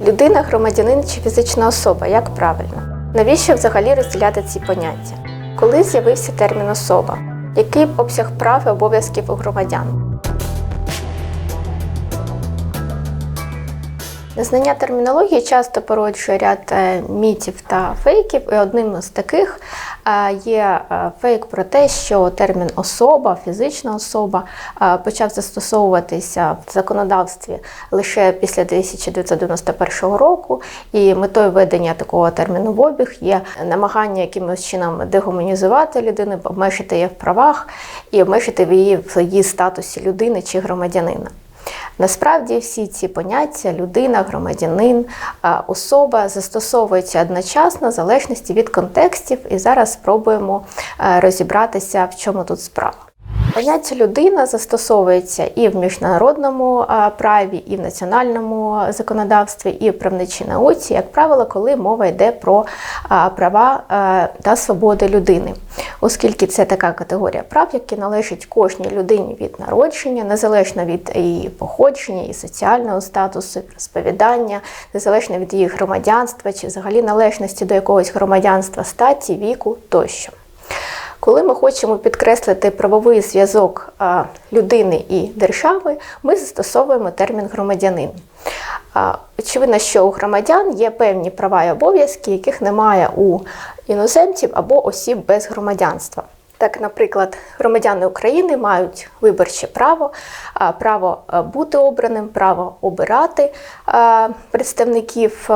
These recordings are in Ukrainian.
Людина, громадянин чи фізична особа, як правильно? Навіщо взагалі розділяти ці поняття? Коли з'явився термін особа? Який обсяг прав і обов'язків у громадян? Незнання термінології часто породжує ряд е, мітів та фейків, і одним з таких е, є е, фейк про те, що термін особа, фізична особа почав застосовуватися в законодавстві лише після 1991 року, і метою введення такого терміну в обіг є намагання якимось чином дегуманізувати людину, обмежити її в правах і обмежити її в її статусі людини чи громадянина. Насправді всі ці поняття людина, громадянин, особа застосовуються одночасно в залежності від контекстів, і зараз спробуємо е, розібратися, в чому тут справа. Поняття людина застосовується і в міжнародному праві, і в національному законодавстві, і в правничій науці, як правило, коли мова йде про права та свободи людини, оскільки це така категорія прав, які належать кожній людині від народження, незалежно від її походження, і соціального статусу, розповідання, незалежно від її громадянства чи взагалі належності до якогось громадянства, статі, віку тощо. Коли ми хочемо підкреслити правовий зв'язок людини і держави, ми застосовуємо термін громадянин. Очевидно, що у громадян є певні права і обов'язки, яких немає у іноземців або осіб без громадянства. Так, наприклад, громадяни України мають виборче право, право бути обраним, право обирати представників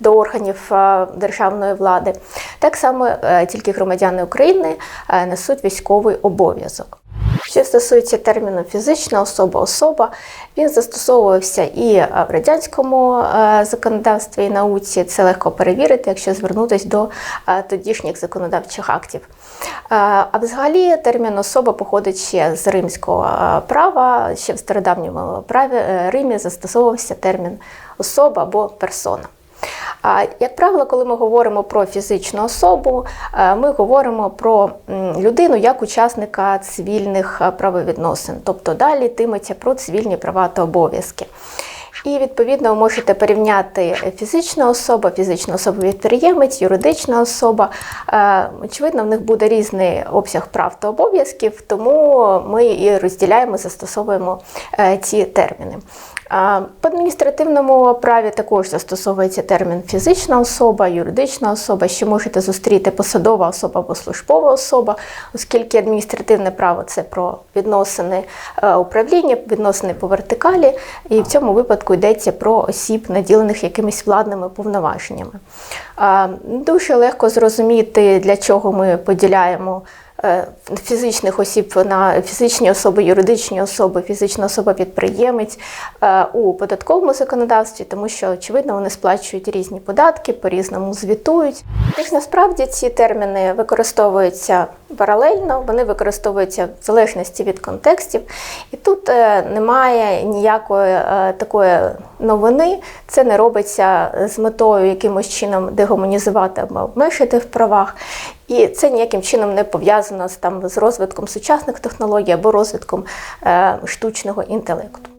до органів державної влади. Так само е, тільки громадяни України е, несуть військовий обов'язок. Що стосується терміну фізична особа, особа, він застосовувався і е, в радянському е, законодавстві і науці. Це легко перевірити, якщо звернутися до е, тодішніх законодавчих актів. А взагалі термін особа походить ще з римського права. Ще в стародавньому праві Римі застосовувався термін особа або персона. Як правило, коли ми говоримо про фізичну особу, е, ми говоримо про людину як учасника цивільних е, правовідносин, тобто далі йтиметься про цивільні права та обов'язки. І відповідно ви можете порівняти фізична особа, фізична особа підприємець, юридична особа. Е, Очевидно, в них буде різний обсяг прав та обов'язків, тому ми і розділяємо, застосовуємо ці терміни. В адміністративному праві також застосовується термін фізична особа, юридична особа. Ще можете зустріти посадова особа або службова особа, оскільки адміністративне право це про відносини е, управління, відносини по вертикалі, і в цьому випадку йдеться про осіб, наділених якимись владними повноваженнями. Дуже легко зрозуміти, для чого ми поділяємо фізичних осіб на фізичні особи, юридичні особи, фізична особа-підприємець е, у податковому законодавстві, тому що, очевидно, вони сплачують різні податки, по-різному звітують. Тож насправді ці терміни використовуються паралельно, вони використовуються в залежності від контекстів, і тут е, немає ніякої е, такої новини. Це не робиться з метою якимось чином дегуманізувати або обмежити в правах. І це ніяким чином не пов'язано з там з розвитком сучасних технологій або розвитком е, штучного інтелекту.